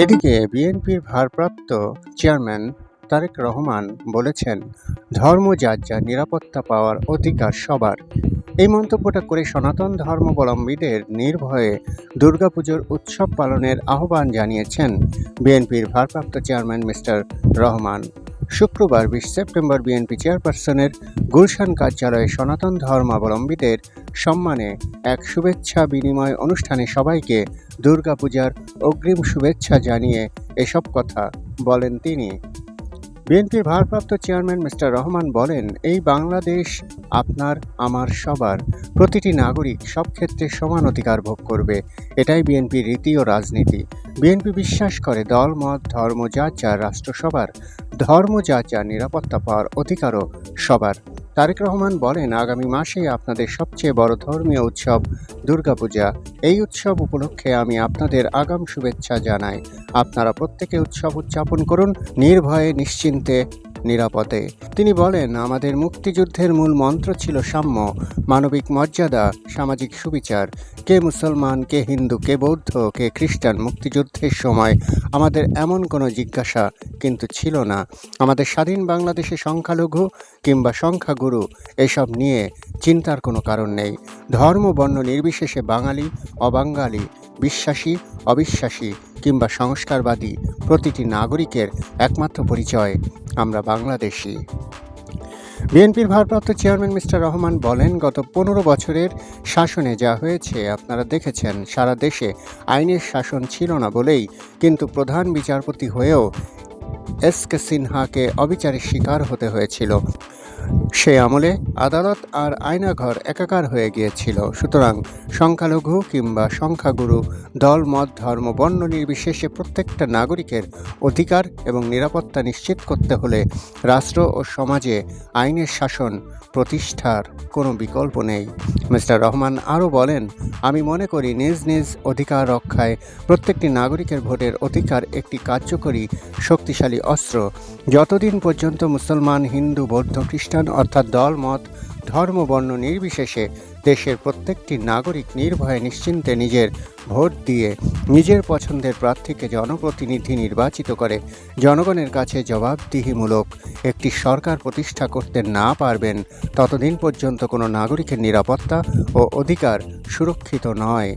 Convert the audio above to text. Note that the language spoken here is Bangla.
এদিকে বিএনপির ভারপ্রাপ্ত চেয়ারম্যান তারেক রহমান বলেছেন, ধর্ম যার যার নিরাপত্তা পাওয়ার অধিকার সবার। এই মন্তব্যটা করে সনাতন ধর্মাবলম্বীদের নির্ভয়ে দুর্গাপুজোর উৎসব পালনের আহ্বান জানিয়েছেন বিএনপির ভারপ্রাপ্ত চেয়ারম্যান মিস্টার রহমান। শুক্রবার বিশ সেপ্টেম্বর বিএনপি চেয়ারপারসনের গুলশান কার্যালয়ে সনাতন ধর্মাবলম্বীদের সম্মানে এক শুভেচ্ছা বিনিময় অনুষ্ঠানে সবাইকে দুর্গাপূজার অগ্রিম শুভেচ্ছা জানিয়ে এসব কথা বলেন তিনি। বিএনপির ভারপ্রাপ্ত চেয়ারম্যান মিস্টার রহমান বলেন, এই বাংলাদেশ আপনার, আমার, সবার। প্রতিটি নাগরিক সব ক্ষেত্রে সমান অধিকার ভোগ করবে। এটাই বিএনপির রীতি ও রাজনীতি। বিএনপি বিশ্বাস করে দল, মত, ধর্ম যার যার রাষ্ট্র সবার। ধর্ম যার নিরাপত্তা পাওয়ার অধিকারও সবার। তারেক রহমান বলেন, আগামী মাসে আপনাদের সবচেয়ে বড় ধর্মীয় উৎসব দুর্গাপূজা। এই উৎসব উপলক্ষে আমি আপনাদের আগাম শুভেচ্ছা জানাই। আপনারা প্রত্যেকে উৎসব উদযাপন করুন, নির্ভয়ে, নিশ্চিন্তে নিরাপদে। তিনি বলেন, আমাদের মুক্তিযুদ্ধের মূল মন্ত্র ছিল সাম্য, মানবিক মর্যাদা, সামাজিক সুবিচার। কে মুসলমান, কে হিন্দু, কে বৌদ্ধ, কে খ্রিস্টান, মুক্তিযুদ্ধের সময় আমাদের এমন কোনো জিজ্ঞাসা কিন্তু ছিল না। আমাদের স্বাধীন বাংলাদেশে সংখ্যালঘু কিংবা সংখ্যাগুরু এসব নিয়ে চিন্তার কোনো কারণ নেই। ধর্ম, বর্ণ নির্বিশেষে বাঙালি, অবাঙালি, বিশ্বাসী, অবিশ্বাসী কিংবা সংস্কারবাদী প্রতিটি নাগরিকের একমাত্র পরিচয়, আমরা বাংলাদেশি। বিএনপির ভারপ্রাপ্ত চেয়ারম্যান মিস্টার রহমান বলেন, গত পনেরো বছরের শাসনে যা হয়েছে, আপনারা দেখেছেন, সারা দেশে আইনের শাসন ছিল না বলেই কিন্তু প্রধান বিচারপতি হয়েও এস কে সিনহাকে অবিচারের শিকার হতে হয়েছিল। সে আমলে আদালত আর আয়নাঘর একাকার হয়ে গিয়েছিল। সুতরাং সংখ্যালঘু কিংবা সংখ্যাগুরু, দল, মত, ধর্ম, বর্ণ নির্বিশেষে প্রত্যেকটা নাগরিকের অধিকার এবং নিরাপত্তা নিশ্চিত করতে হলে রাষ্ট্র ও সমাজে আইনের শাসন প্রতিষ্ঠার কোনো বিকল্প নেই। মিস্টার রহমান আরও বলেন, আমি মনে করি নিজ নিজ অধিকার রক্ষায় প্রত্যেকটি নাগরিকের ভোটের অধিকার একটি কার্যকরী, শক্তিশালী অস্ত্র। যতদিন পর্যন্ত মুসলমান, হিন্দু, বৌদ্ধ, খ্রিস্টান অর্থাৎ দল মত ধর্ম, বর্ণ নির্বিশেষে দেশের প্রত্যেকটি নাগরিক নির্ভয়ে নিশ্চিন্তে নিজের ভোট দিয়ে নিজের পছন্দের প্রার্থীকে জনপ্রতিনিধি নির্বাচিত করে জনগণের কাছে জবাবদিহিমূলক একটি সরকার প্রতিষ্ঠা করতে না পারবেন ততদিন পর্যন্ত কোনো নাগরিকের নিরাপত্তা ও অধিকার সুরক্ষিত নয়।